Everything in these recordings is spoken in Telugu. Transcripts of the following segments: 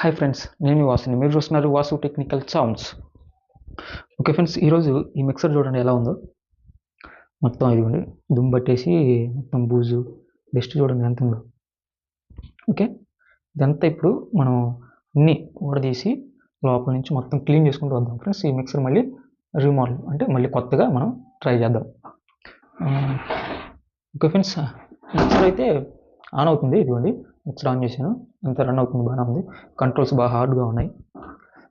హాయ్ ఫ్రెండ్స్ నేను మీ వాసుని. మీరు చూస్తున్నారు Vasu technical sounds okay friends ఈరోజు ఈ మిక్సర్ చూడండి ఎలా ఉందో. మొత్తం ఇదిగోండి దుమ్ము పట్టేసి మొత్తం బూజు డస్ట్ చూడండి ఎంత ఉందో. ఓకే ఇదంతా ఇప్పుడు మనం అన్నీ ఊడదీసి లోపల నుంచి మొత్తం క్లీన్ చేసుకుంటూ వద్దాం ఫ్రెండ్స్ ఈ మిక్సర్ మళ్ళీ రీమోడల్ అంటే మళ్ళీ కొత్తగా మనం ట్రై చేద్దాం. ఓకే ఫ్రెండ్స్ మిక్సర్ అయితే ఆన్ అవుతుంది. ఇదిగోండి మిక్సర్ ఆన్ చేశాను. ఇంత రన్ అవుతుంది బాగానే ఉంది కంట్రోల్స్ బాగా హార్డ్గా ఉన్నాయి.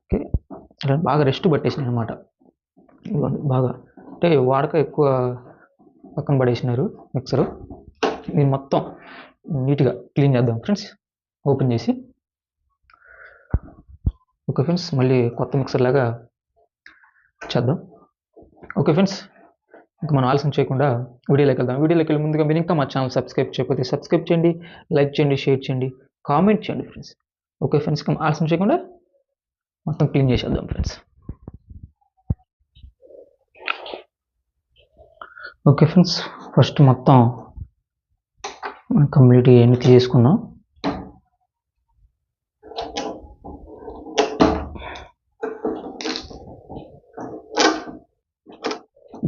ఓకే అలా బాగా రెస్ట్ పట్టేసినాయి అనమాట ఇదిగోండి బాగా. అంటే వాడక ఎక్కువ పక్కన పడేసినారు మిక్సర్ దీన్ని మొత్తం నీట్గా క్లీన్ చేద్దాం ఫ్రెండ్స్ ఓపెన్ చేసి. ఓకే ఫ్రెండ్స్ మళ్ళీ కొత్త మిక్సర్ లాగా చేద్దాం. ఓకే ఫ్రెండ్స్ ఇంకా మనం ఆలస్యం చేయకుండా వీడియోలోకి వెళ్దాం. వీడియోలోకి వెళ్ళి ముందుగా మీరు ఇంకా మా ఛానల్ సబ్స్క్రైబ్ చేయకపోతే సబ్స్క్రైబ్ చేయండి లైక్ చేయండి షేర్ చేయండి. కామెంట్ చేయండి ఫ్రెండ్స్. ఓకే ఫ్రెండ్స్ ఆలస్యం చేయకుండా మొత్తం క్లీన్ చేసేద్దాం ఫ్రెండ్స్. ఓకే ఫ్రెండ్స్ ఫస్ట్ మొత్తం మనం కంప్లీట్గా ఎన్ని చేసుకున్నాం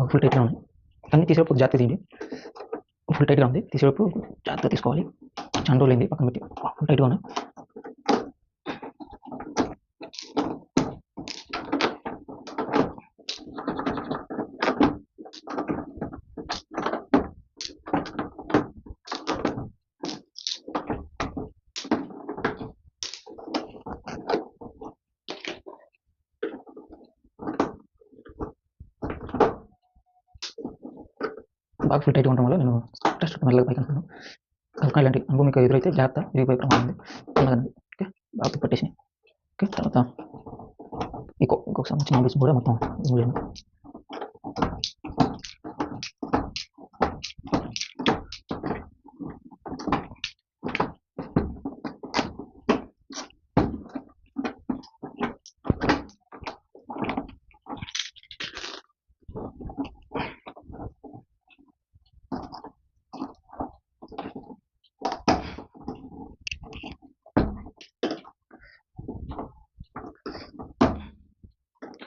ఫుల్ టైట్గా ఉంది. అన్నీ తీసేటప్పుడు జాగ్రత్త తీయండి. ఫుల్ టైట్గా ఉంది. తీసేటప్పుడు జాగ్రత్త తీసుకోవాలి. చాలా రోజులైంది పక్కన పెట్టి ఫుల్ టైట్గా ఉన్నాయి బాగా ఫుల్ టైట్గా ఉండడం వల్ల నేను టెస్ట్ మెల్లగా పైకి అనుకున్నాను కనుక ఇలాంటి అనుభవం మీకు ఎదురైతే జాగ్రత్త విరిగిపోయే ప్రమాదం ఉంది మెల్లగా ఓకే? బాగా పట్టేసి ఓకే? తర్వాత ఇంకో ఇంకొక సంబంధించిన ఆఫీస్ కూడా మొత్తం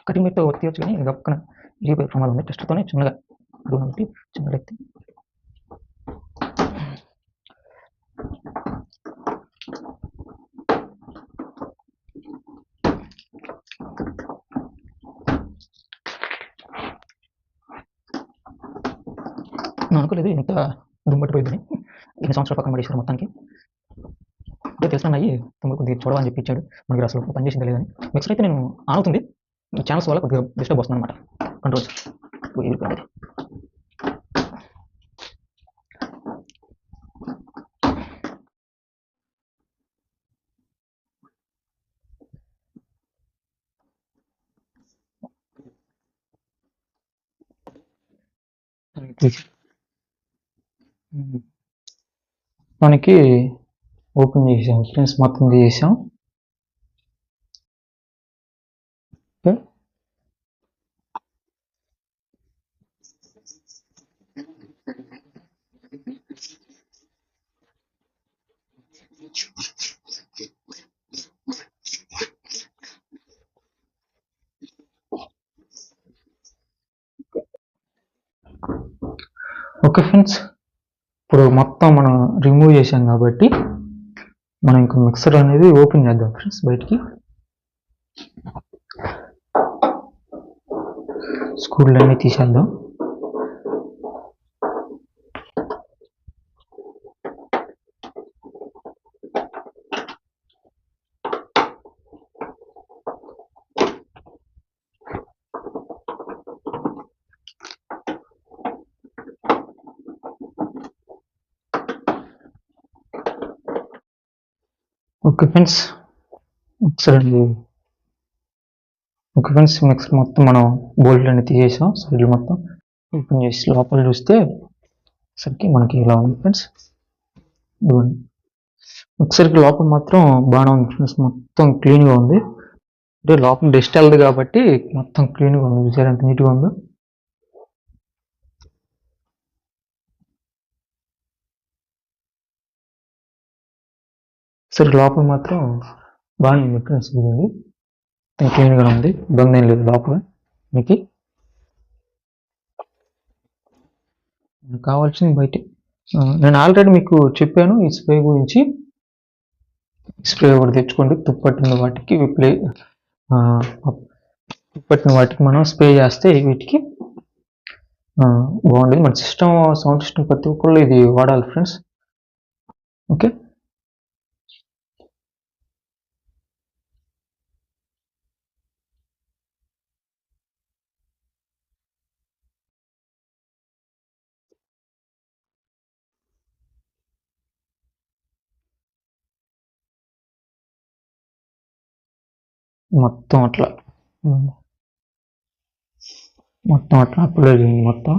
ఇవ్వలేను కటింగ్ పెట్టి కానీ కానీ పక్కన విరిగిపోయే ప్రమాదం ఉంది టెస్ట్తోనే చిన్నగా అడుగున పెట్టి చిన్నగా ఎత్తి. నేను అనుకోలేదు ఇంత దుమ్మట్టిపోయిందని ఎన్ని సంవత్సరాల పక్కన పడేసారు మొత్తానికి. అంటే తెలిసిన అయ్యి తమ్ముడు కొద్దిగా చూడవని చెప్పి ఇచ్చాడు. మనకి అసలు పనిచేసింది లేదని. మిక్సర్ అయితే నేను ఆన్ ఛానల్స్ వల్ల కొద్దిగా డిస్టర్బ్ వస్తుంది అనమాట కంట్రోల్స్ ఇరుకుండేది మనకి ఓపెన్ చేసాం ఫ్రెండ్స్ మొత్తం చేసాం ఓకే ఓకే ఫ్రెండ్స్ ఇప్పుడు మొత్తం మనం రిమూవ్ చేసాం కాబట్టి మనం ఇంకా మిక్సర్ అనేది ఓపెన్ చేద్దాం ఫ్రెండ్స్ బయటికి. స్కూల్లో అన్నీ తీసేద్దాం. ఓకే ఫ్రెండ్స్ ఒకసారి అండి ఓకే ఫ్రెండ్స్ మిక్సర్ మొత్తం మనం బోల్ట్లు అనేది తీసేసాం. సైడ్లు మొత్తం ఓపెన్ చేసి లోపల చూస్తే సరికి మనకి ఇలా ఉంది ఫ్రెండ్స్ ఇవ్వండి ఒకసారికి లోపల మాత్రం బాగానే ఉంది ఫ్రెండ్స్ మొత్తం క్లీన్గా ఉంది. అంటే లోపల డస్ట్ వెళ్ళదు కాబట్టి మొత్తం క్లీన్గా ఉంది. చూసారు ఎంత నీట్గా ఉందో? సరే లోపల మాత్రం బాగుంది ఫ్రెండ్స్ ఇది క్లీన్గా ఉంది ఇబ్బంది ఏం లేదు లోపల. మీకు? కావాల్సింది బయట. నేను ఆల్రెడీ మీకు చెప్పాను ఈ స్ప్రే గురించి. స్ప్రే ఒకటి తెచ్చుకోండి తుప్పట్టిన వాటికి ప్లే తుప్పట్టిన వాటికి మనం స్ప్రే చేస్తే వీటికి ఆ, బాగుండేది. మన సిస్టమ్ సౌండ్ సిస్టమ్ ప్రతి ఒక్కళ్ళు ఇది వాడాలి ఫ్రెండ్స్. ఓకే? మొత్తం అట్లా. మొత్తం అట్లా అప్లై చేయండి మొత్తం.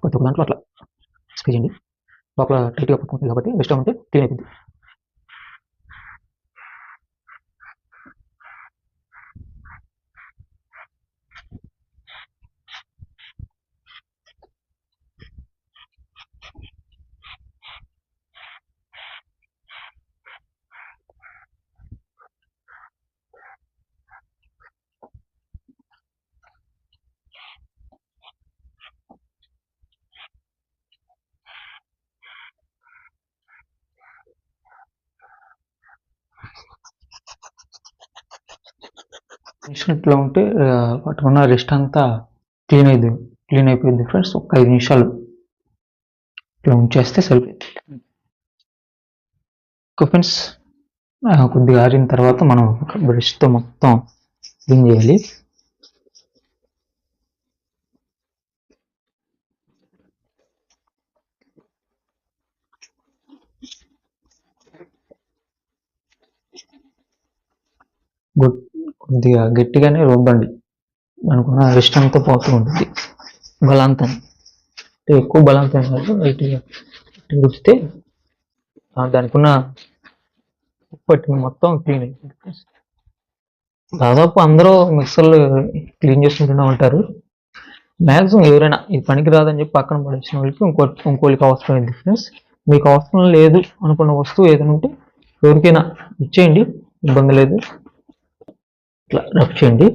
ప్రతి దాంట్లో అట్లా. స్ప్రే చేయండి లోపల టైట్గా పట్టుకుంటుంది కాబట్టి బెస్ట్ ఉంటే క్లీన్ అయిపోయింది. ఇట్లా ఉంటే వాటి ఉన్న రెస్ట్ అంతా క్లీన్ అయింది క్లీన్ అయిపోయింది ఫ్రెండ్స్. ఒక ఐదు నిమిషాలు ఇట్లా ఉంచేస్తే సరిపోయింది ఓకే ఫ్రెండ్స్ కొద్దిగా ఆరిన తర్వాత మనం బ్రష్తో మొత్తం క్లీన్ చేయాలి. గుడ్- కొద్దిగా గట్టిగానే రుబ్బండి అనుకున్న రిస్ట్ అంతా పోతూ ఉంటుంది. బలాంతం అంటే ఎక్కువ బలాంతం కాదు లైట్గా రుచితే దానికి ఉన్న మొత్తం క్లీన్ అయిపోతుంది. దాదాపు అందరూ మిక్సర్లు క్లీన్ చేసుకుంటూనే ఉంటారు. మ్యాక్సిమం ఎవరైనా ఇది పనికి రాదని చెప్పి పక్కన పడేసిన వాళ్ళకి ఇంకో ఇంకోళ్ళకి అవసరం అయింది ఫ్రెండ్స్ మీకు అవసరం లేదు అనుకున్న వస్తువు ఏదైనా ఉంటే ఎవరికైనా ఇచ్చేయండి. ఇబ్బంది లేదు. ఇట్లా రఫ్ చేయండి.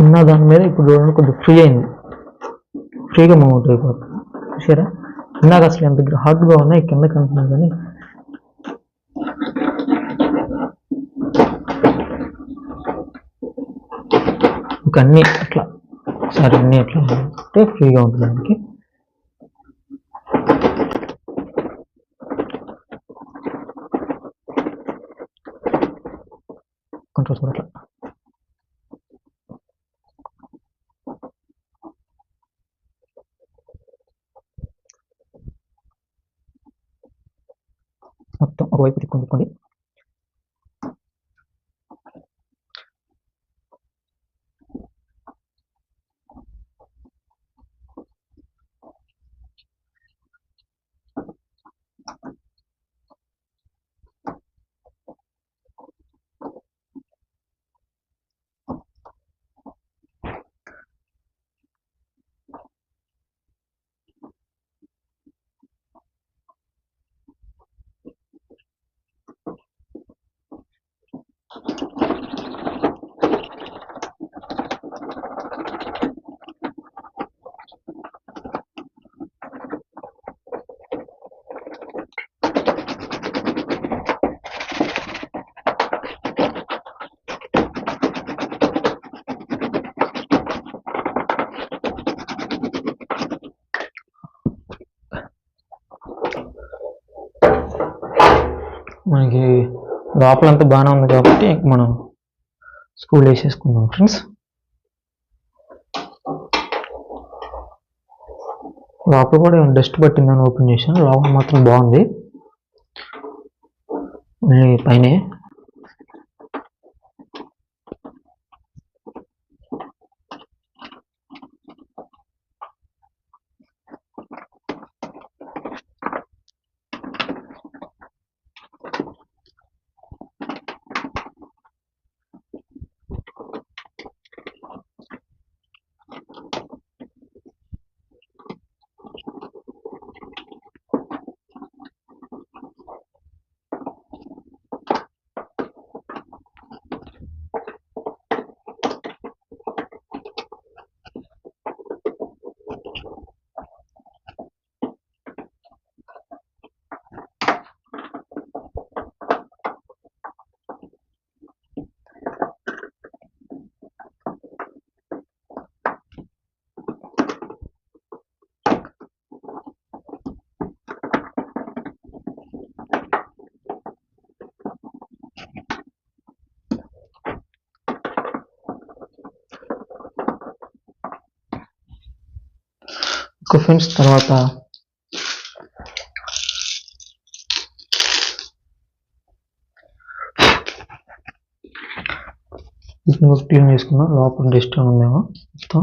ఉన్న దాని మీద ఇప్పుడు చూడండి కొంచెం ఫ్రీ అయింది. ఫ్రీగా మూవ్ అవుతుంది అయిపోతుంది చూసారా ఇందాక అసలు ఎంత హార్డ్గా ఉన్నాయి కిందకి అంటున్నాను కానీ. ఇంక అన్నీ అట్లా సరే అన్నీ ఎట్లా అంటే ఫ్రీగా ఉంటుంది దానికి కంట్రోల్స్ కూడా అట్లా మొత్తం ఒకవైపు తిప్పుకొని తిప్పుకోండి మనకి లోపలంతా బాగానే ఉంది కాబట్టి ఇంక మనం స్కూల్ వేసేసుకుందాం ఫ్రెండ్స్ లోపల కూడా డస్ట్ పట్టిందని ఓపెన్ చేశాను. లోపల మాత్రం బాగుంది. మళ్ళీ పైన. ఫ్రెండ్స్ తర్వాత వీటిని కూడా క్లీన్ చేసుకున్నాం. లోపల డస్ట్ ఉందేమో మొత్తం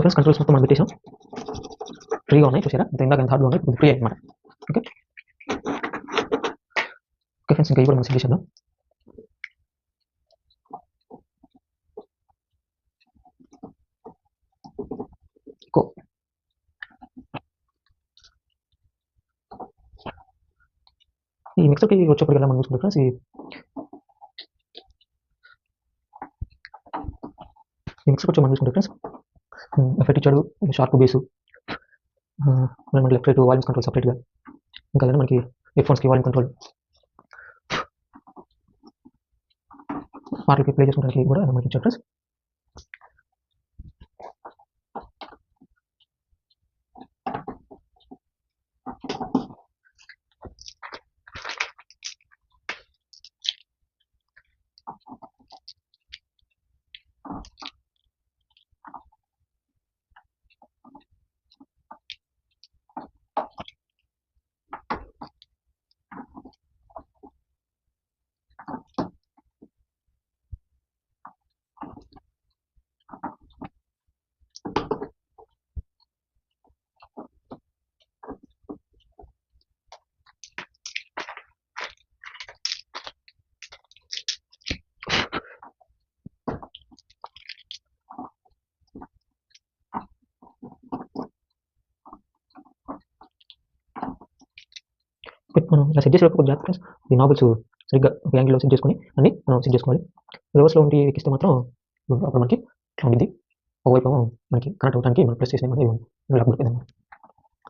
ఫ్రెండ్స్ కంట్రోల్స్ మొత్తం మనం పెట్టేసాం ఫ్రీగా ఉన్నాయి చూసారా ఇంత ఇందాక థర్డ్ హార్డ్గా ఉన్నాయి ఇప్పుడు ఫ్రీ అనమాట ఓకే ఓకే ఫ్రెండ్స్ ఇంకా ఇవి మనం సెట్ చేద్దాం కో ఈ మిక్సర్కి వచ్చేప్పటికల్లా మనం చూసుకుంటే ఫ్రెండ్స్ ఈ మిక్సర్కి మిక్సర్ వచ్చి మనం చూసుకుంటే ఫ్రెండ్స్ ఎఫెక్ట్ ఇచ్చాడు షార్ప్ బేసు మనకి లెఫ్ట్ రైట్ వాల్యూమ్స్ కంట్రోల్ సపరేట్గా ఇంకా అలానే మనకి హెడ్ఫోన్స్కి వాల్యూమ్ కంట్రోల్ పాటలకి ప్లే చేసుకోవడానికి కూడా మనకి ఇచ్చాడు మనం ఇలా సెట్ చేసేటప్పుడు జాగ్రత్త ఫ్రెండ్స్ ఈ నాబుల్స్ సరిగ్గా ఒక యాంగిల్లో సెట్ చేసుకుని అన్ని మనం సెట్ చేసుకోవాలి. రివర్స్లో ఉండి ఎక్కిస్తే మాత్రం అప్పుడు మనకి ఇట్లా ఉంటుంది ఒకవైపు మనకి కనెక్ట్ అవడానికి మనం ప్రెస్ చేసిన మనకి ఇలా పడిపోయింది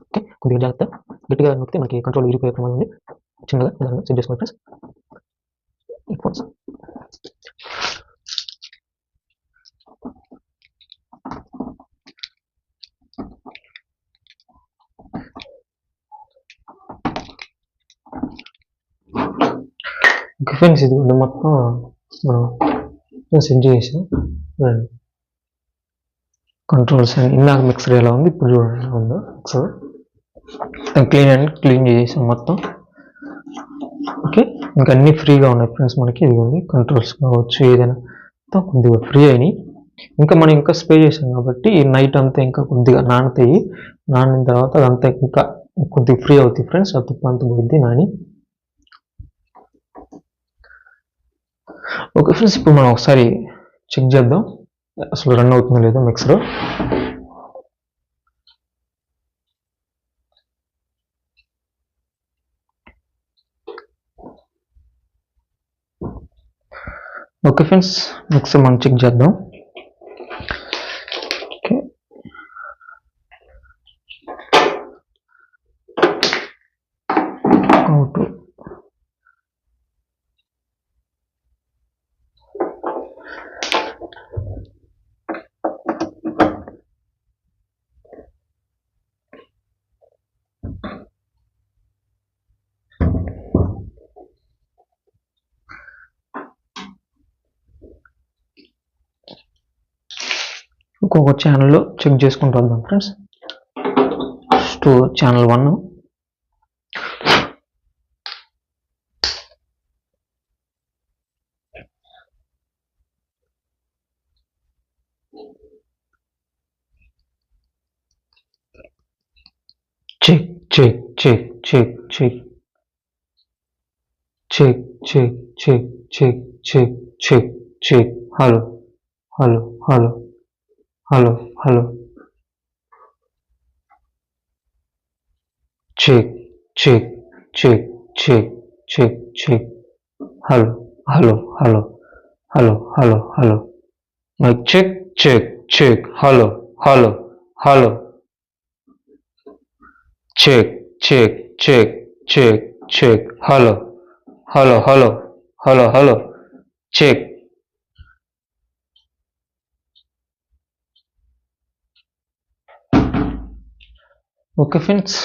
ఓకే కొద్దిగా జాగ్రత్త. గట్టిగా నొక్కితే మనకి కంట్రోల్ విరిగిపోయే ప్రమాదం ఉంది. చిన్నగా సెట్ చేసుకోవాలి ఫ్రెండ్స్ హెడ్ఫోన్స్ ఓకే ఫ్రెండ్స్ ఇది. కూడా మొత్తం మనం సెట్ చేసాం. చూడండి. కంట్రోల్స్ ఇందాక మిక్సర్ ఎలా ఉంది? ఇప్పుడు చూడండి ఉందో మిక్సర్ క్లీన్ అండ్ క్లీన్ చేసాం మొత్తం. ఓకే ఇంకా అన్ని ఫ్రీగా ఉన్నాయి ఫ్రెండ్స్ మనకి. ఇది ఉంది. కంట్రోల్స్ కావచ్చు ఏదైనా. మొత్తం కొద్దిగా ఫ్రీ అయినాయి. ఇంకా మనం ఇంకా స్ప్రే చేసాం కాబట్టి నైట్ అంతా ఇంకా కొద్దిగా నానతాయి. నానిన తర్వాత అదంతా ఇంకా కొద్దిగా ఫ్రీ అవుతాయి ఫ్రెండ్స్ ఆ తుప్పు పోయింది నాని. ఓకే ఫ్రెండ్స్ ఇప్పుడు మనం ఒకసారి చెక్ చేద్దాం. అసలు రన్ అవుతుందో లేదో మిక్సర్ ఓకే ఫ్రెండ్స్ మిక్సర్ మనం చెక్ చేద్దాం ఓకే అవుట్ ఇంకొక ఛానల్లో చెక్ చేసుకుంటూ వద్దాం friends two channel one check check check check check check check check check check check check hello hello hello hello hello check check check check check check hello hello hello hello hello hello mic check check check hello hello hello છેક check check check check hello hello hello hello hello check okay friends.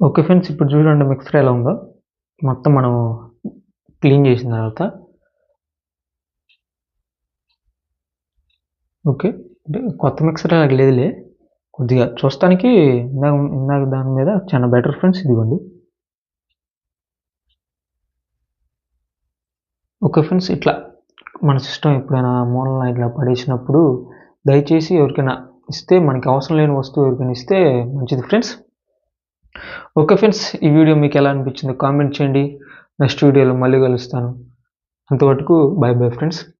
Okay friends ఇప్పుడు చూడండి మిక్సర్ ఎలా ఉందో. మొత్తం మనం క్లీన్ చేసిన తర్వాత. ఓకే అంటే కొత్త మిక్సర్ నాకు లేదులే. కొద్దిగా చూస్తానికి ఇందాక ఇందాక దాని మీద చాలా బెటర్ ఫ్రెండ్స్ ఇదిగోండి. ఓకే ఫ్రెండ్స్ ఇట్లా మన సిస్టమ్ ఎప్పుడైనా మూలన ఇట్లా పడేసినప్పుడు దయచేసి ఎవరికైనా ఇస్తే మనకి అవసరం లేని వస్తువు ఎవరికైనా ఇస్తే మంచిది. ఫ్రెండ్స్ ఓకే ఫ్రెండ్స్ ఈ వీడియో మీకు ఎలా అనిపించిందో కామెంట్ చేయండి. నెక్స్ట్ వీడియోలో మళ్ళీ కలుస్తాను. అంతవరకు బాయ్ బాయ్ ఫ్రెండ్స్